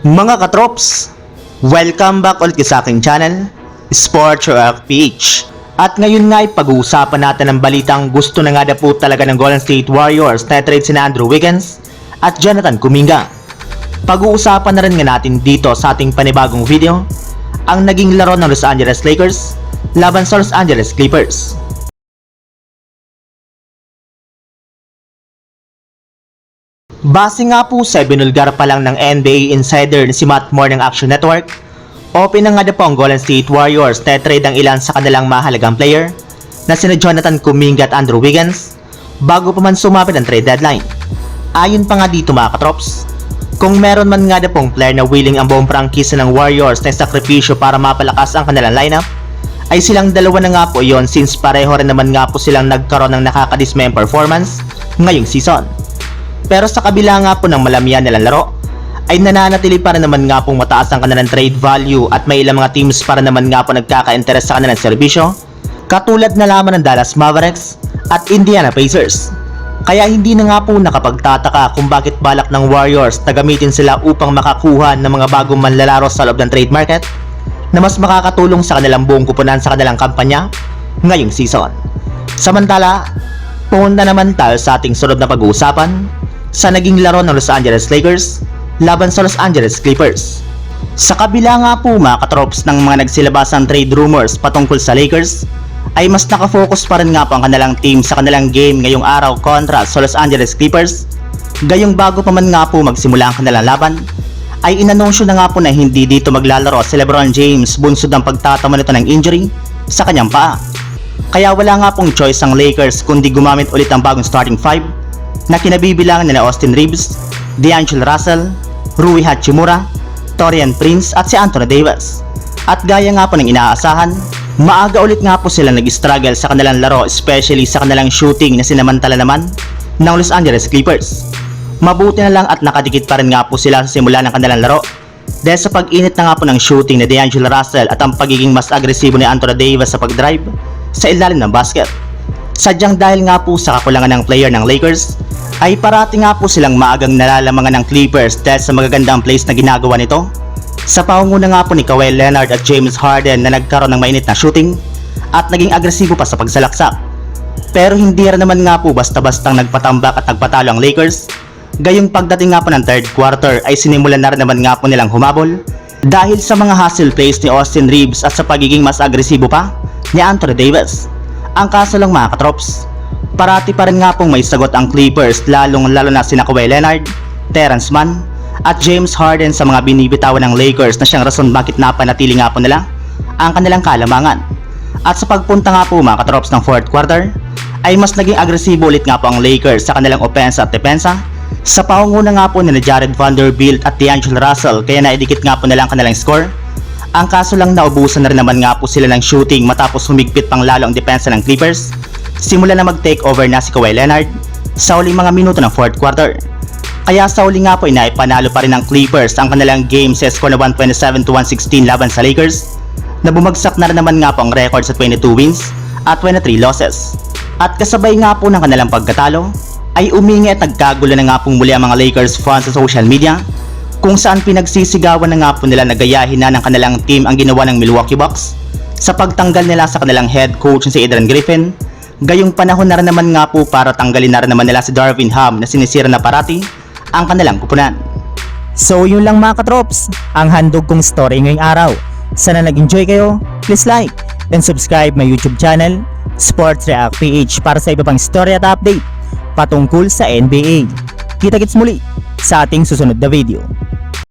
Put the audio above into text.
Mga katrops, welcome back ulit sa aking channel, Sports Rock PH. At ngayon nga ay pag-uusapan natin ang balitang gusto na nga na po talaga ng Golden State Warriors na trade si Andrew Wiggins at Jonathan Kuminga. Pag-uusapan na rin nga natin dito sa ating panibagong video ang naging laro ng Los Angeles Lakers laban sa Los Angeles Clippers. Base nga po sa binulgar pa lang ng NBA insider na si Matt Moore ng Action Network, open na nga na po ang Golden State Warriors na trade ang ilan sa kanilang mahalagang player na sina Jonathan Kuminga at Andrew Wiggins bago pa man sumapit ang trade deadline. Ayon pa nga dito mga katrops, kung meron man nga na pong player na willing ang buong prangkisa ng Warriors na sakripisyo para mapalakas ang kanilang lineup, ay silang dalawa na nga po yon since pareho rin naman nga po silang nagkaroon ng nakakadismayang performance ngayong season. Pero sa kabila nga po ng malamian nilang laro, ay nananatili pa rin naman nga pong mataas ang kanilang trade value at may ilang mga teams para naman nga po nagkaka-interes sa kanilang serbisyo, katulad na lamang ng Dallas Mavericks at Indiana Pacers. Kaya hindi na nga po nakapagtataka kung bakit balak ng Warriors na gamitin sila upang makakuha ng mga bagong manlalaro sa loob ng trade market na mas makakatulong sa kanilang buong kupunan sa kanilang kampanya ngayong season. Samantala, punta naman tayo sa ating sunod na pag-uusapan sa naging laro ng Los Angeles Lakers laban sa Los Angeles Clippers. Sa kabila nga po mga katrops ng mga nagsilabasang trade rumors patungkol sa Lakers, ay mas nakafocus pa rin nga po ang kanilang team sa kanilang game ngayong araw kontra sa Los Angeles Clippers. Gayong bago pa man nga po magsimula ang kanilang laban, ay inanunsyo na nga po na hindi dito maglalaro si Lebron James bunsod ng pagtatama nito ng injury sa kanyang paa. Kaya wala nga pong choice ang Lakers kundi gumamit ulit ang bagong starting five na kinabibilangan nila Austin Reeves, D'Angelo Russell, Rui Hachimura, Torian Prince at si Anthony Davis. At gaya nga po ng inaasahan, maaga ulit nga po sila nag-struggle sa kanilang laro especially sa kanilang shooting na sinamantala naman ng Los Angeles Clippers. Mabuti na lang at nakadikit pa rin nga po sila sa simula ng kanilang laro dahil sa pag-init na nga po ng shooting ni D'Angelo Russell at ang pagiging mas agresibo ni Anthony Davis sa pag-drive sa ilalim ng basket. Sadyang dahil nga po sa kakulangan ng player ng Lakers, ay parati nga po silang maagang nalalamangan ng Clippers dahil sa magagandang plays na ginagawa nito. Sa pangunguna nga po ni Kawhi Leonard at James Harden na nagkaroon ng mainit na shooting at naging agresibo pa sa pagsalaksak. Pero hindi rin naman nga po basta-bastang nagpatambak at nagpatalo ang Lakers. Gayong pagdating nga po ng third quarter ay sinimulan na rin naman nga po nilang humabol dahil sa mga hustle plays ni Austin Reeves at sa pagiging mas agresibo pa ni Anthony Davis. Ang kaso lang mga katrops, parati pa rin nga pong may sagot ang Clippers lalong lalo na sina Kawhi Leonard, Terrence Mann, at James Harden sa mga binibitawan ng Lakers na siyang rason bakit napanatili nga po nila ang kanilang kalamangan. At sa pagpunta nga po mga katrops ng fourth quarter, ay mas naging agresibo ulit nga po ang Lakers sa kanilang opensa at depensa sa pangunguna nga po ni Jared Vanderbilt at D'Angelo Russell kaya naidikit nga po nila ang kanilang score. Ang kaso lang naubusan na rin naman nga po sila ng shooting matapos humigpit pang lalo ang depensa ng Clippers. Simula na mag-take over na si Kawhi Leonard sa uling mga minuto ng fourth quarter. Kaya sa uli nga po ay naipanalo pa rin ng Clippers ang kanilang game sa score na 127 to 116 laban sa Lakers na bumagsak na rin naman nga po ang record sa 22 wins at 23 losses. At kasabay nga po ng kanilang pagkatalo ay umingi at nagkagulo na nga pong muli ang mga Lakers fans sa social media kung saan pinagsisigawan na nga po nila na gayahin na ng kanilang team ang ginawa ng Milwaukee Bucks sa pagtanggal nila sa kanilang head coach si Adrian Griffin Gayong panahon na rin naman nga po para tanggalin na rin naman nila si Darvin Ham na sinisira na parati ang kanilang kupunan. So yun lang mga katrops, ang handog kong story ngayong araw. Sana nag-enjoy kayo, please like and subscribe my YouTube channel, Sports React PH para sa iba pang story at update patungkol sa NBA. Kita-kits muli sa ating susunod na video.